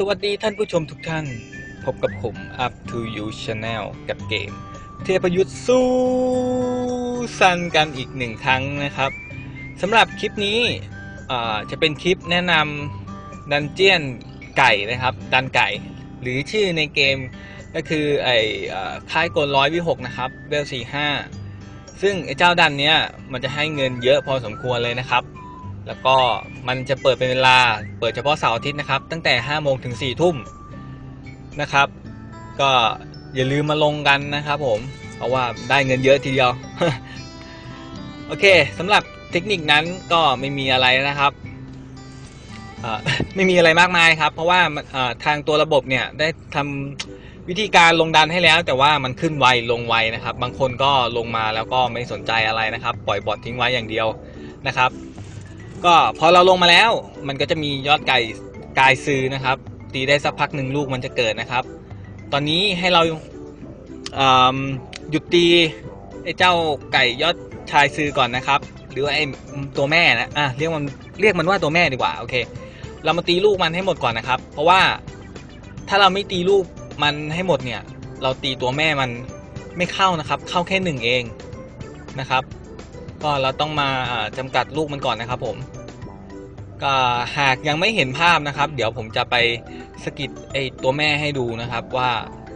สวัสดีท่านผู้ชมทุกท่าน พบกับผม Up to You Channel กับเกม เทพยุทธ์สู้ซันกันอีกหนึ่งครั้งนะครับสำหรับคลิปนี้จะเป็นคลิปแนะนำดันเจียนไก่นะครับ ดันไก่ หรือชื่อในเกมก็คือไอ้อ่าค่ายกลร้อยวิหกนะครับเวลสี่ห้าซึ่งไอ้เจ้าดันเนี้ยมันจะให้เงินเยอะพอสมควรเลยนะครับ แล้วก็มันจะเปิดเป็นเวลา เปิดเฉพาะเสาร์อาทิตย์นะครับ ตั้งแต่ 5 โมงถึง 4 ทุ่มนะครับ ก็อย่าลืมมาลงกันนะครับผม เพราะว่าได้เงินเยอะทีเดียว โอเคสำหรับเทคนิคนั้นก็ไม่มีอะไรนะครับไม่มีอะไรมากมายครับ เพราะว่ามันอ่าทางตัวระบบเนี่ยได้ทำวิธีการลงดันให้แล้ว แต่ว่ามันขึ้นไวลงไวนะครับ บางคนก็ลงมาแล้วก็ไม่สนใจอะไรนะครับ ปล่อยบอททิ้งไว้อย่างเดียวนะครับ ก็พอเราลงมาแล้ว มันก็จะมียอดไก่กายซื้อนะครับ ตีได้สักพักหนึ่งลูกมันจะเกิดนะครับ ตอนนี้ให้เราหยุดตีไอ้เจ้าไก่ยอดชายซื้อก่อนนะครับ หรือว่าไอ้ตัวแม่นะอะเรียกมันเรียกมันว่าตัวแม่ดีกว่าโอเค เรามาตีลูกมันให้หมดก่อนนะครับ เพราะว่าถ้าเราไม่ตีลูกมันให้หมดเนี่ย เราตีตัวแม่มันไม่เข้านะครับ เข้าแค่หนึ่งเองนะครับ ก็เราต้องมาอ่าจำกัดลูกมันก่อนนะครับผม ก็หากยังไม่เห็นภาพนะครับ เดี๋ยวผมจะไปสกิดไอตัวแม่ให้ดูนะครับ ว่า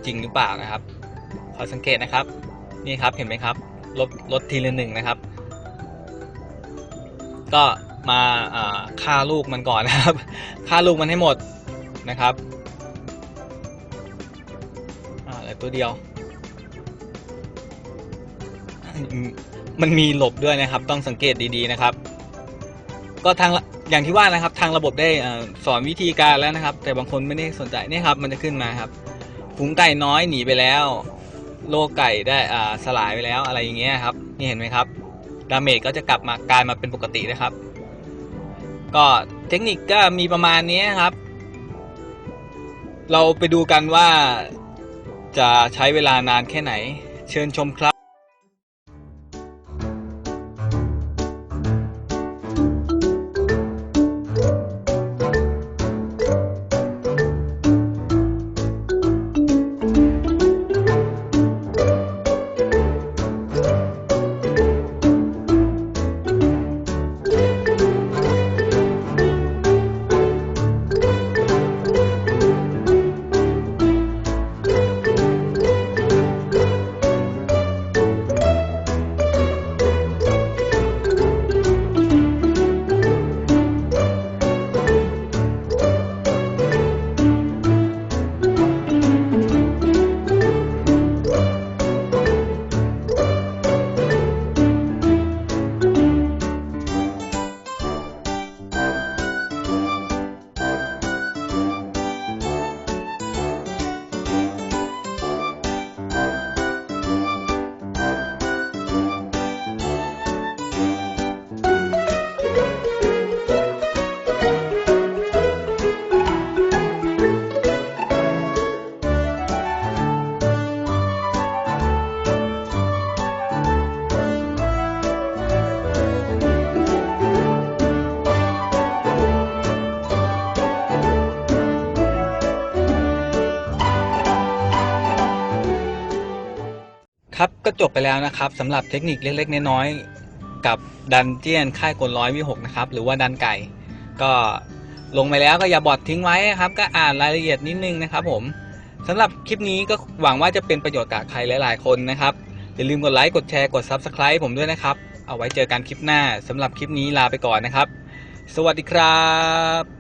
จริงหรือเปล่านะครับ ขอสังเกตนะครับ นี่ครับเห็นไหมครับลดลดทีละหนึ่งนะครับ ก็มาฆ่าลูกมันก่อนนะครับฆ่าลูกมันให้หมดนะครับอ่าเหลือตัวเดียว มันมีหลบด้วยนะครับ ต้องสังเกตดีๆนะครับ ก็ทาง อย่างที่ว่านะครับทางระบบได้อสอนวิธีการแล้วนะครับ แต่บางคนไม่ได้สนใจนี่ครับ มันจะขึ้นมาครับฝูงไก่น้อยหนีไปแล้ว โลไก่ได้สลายไปแล้วอะไรอย่างเงี้ยครับ นี่เห็นไหมครับดาเมจก็จะกลับมากลายมาเป็นปกตินะครับ ก็เทคนิคก็มีประมาณนี้ครับ เราไปดูกันว่าจะใช้เวลานานแค่ไหน เชิญชมครับ ครับก็จบไปแล้วนะครับสำหรับเทคนิคเล็ก ๆ น้อยๆกับดันเจียนค่ายกลร้อยวิหกนะครับ หรือว่าดันไก่ ก็ลงไปแล้วก็อย่าบอดทิ้งไว้ครับ ก็อ่านรายละเอียดนิดนึงนะครับ ผมสำหรับคลิปนี้ก็หวังว่าจะเป็นประโยชน์กับใครหลาย ๆ คนนะครับอย่าลืมกดไลค์กดแชร์กด Subscribe ผมด้วยนะครับ เอาไว้เจอกันคลิปหน้าสำหรับคลิปนี้ลาไปก่อนนะครับ สวัสดีครับ